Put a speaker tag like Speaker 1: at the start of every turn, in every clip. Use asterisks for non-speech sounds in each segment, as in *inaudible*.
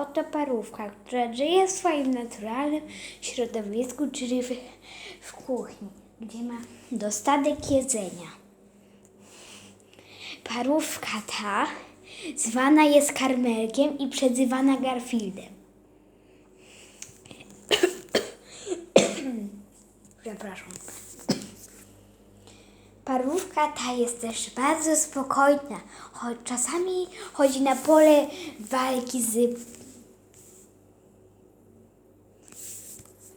Speaker 1: oto parówka, która żyje w swoim naturalnym środowisku, czyli w, w kuchni, gdzie ma dostatek jedzenia. Parówka ta zwana jest karmelkiem i przezywana Garfieldem. *coughs* Przepraszam. Parówka ta jest też bardzo spokojna, choć czasami chodzi na pole walki z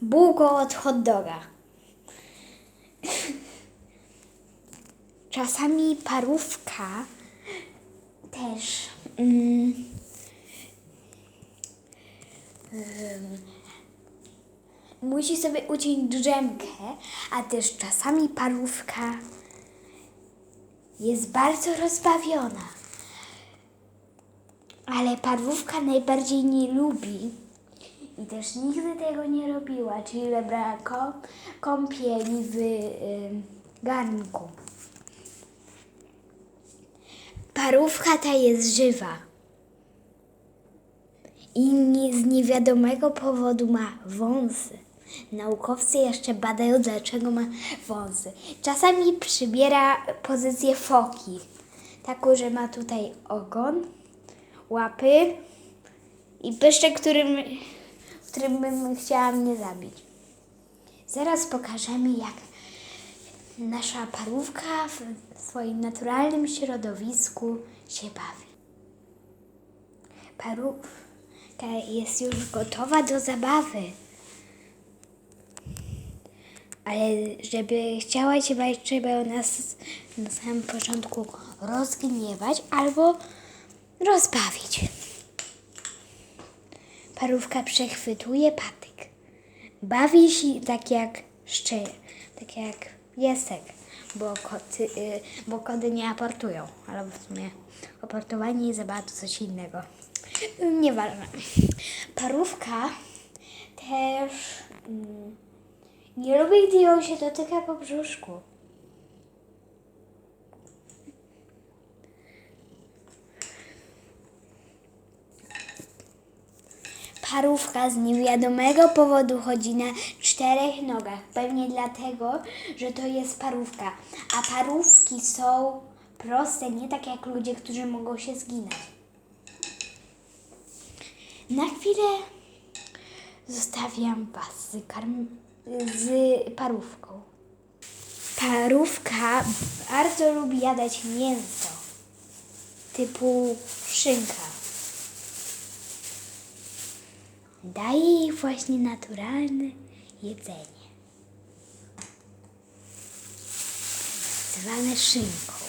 Speaker 1: bułką od hot doga. Czasami parówka też mm, ym, musi sobie uciąć drzemkę, a też czasami parówka jest bardzo rozbawiona. Ale parówka najbardziej nie lubi i też nigdy tego nie robiła, czyli brała kąpieli w ym, garnku. Parówka ta jest żywa. I z niewiadomego powodu ma wąsy. Naukowcy jeszcze badają, dlaczego ma wąsy. Czasami przybiera pozycję foki. Taką, że ma tutaj ogon, łapy i pyszczek, którym, którym bym chciała mnie zabić. Zaraz pokażemy, jak nasza parówka w swoim naturalnym środowisku się bawi. Parówka jest już gotowa do zabawy. Ale żeby chciała się bawić, trzeba ją nas na samym początku rozgniewać albo rozbawić. Parówka przechwytuje patyk. Bawi się tak jak szcze, tak jak piesek, bo, koty, y, bo kody nie aportują, ale w sumie aportowanie i zabawa to coś innego. Y, Nieważne. Parówka też mm, nie lubi, gdy ją się dotyka po brzuszku. Parówka z niewiadomego powodu chodzi na czterech nogach. Pewnie dlatego, że to jest parówka. A parówki są proste, nie tak jak ludzie, którzy mogą się zginąć. Na chwilę zostawiam Was z, karm- z parówką. Parówka bardzo lubi jadać mięso, typu szynka. Daje jej właśnie naturalne jedzenie, zwane szynką.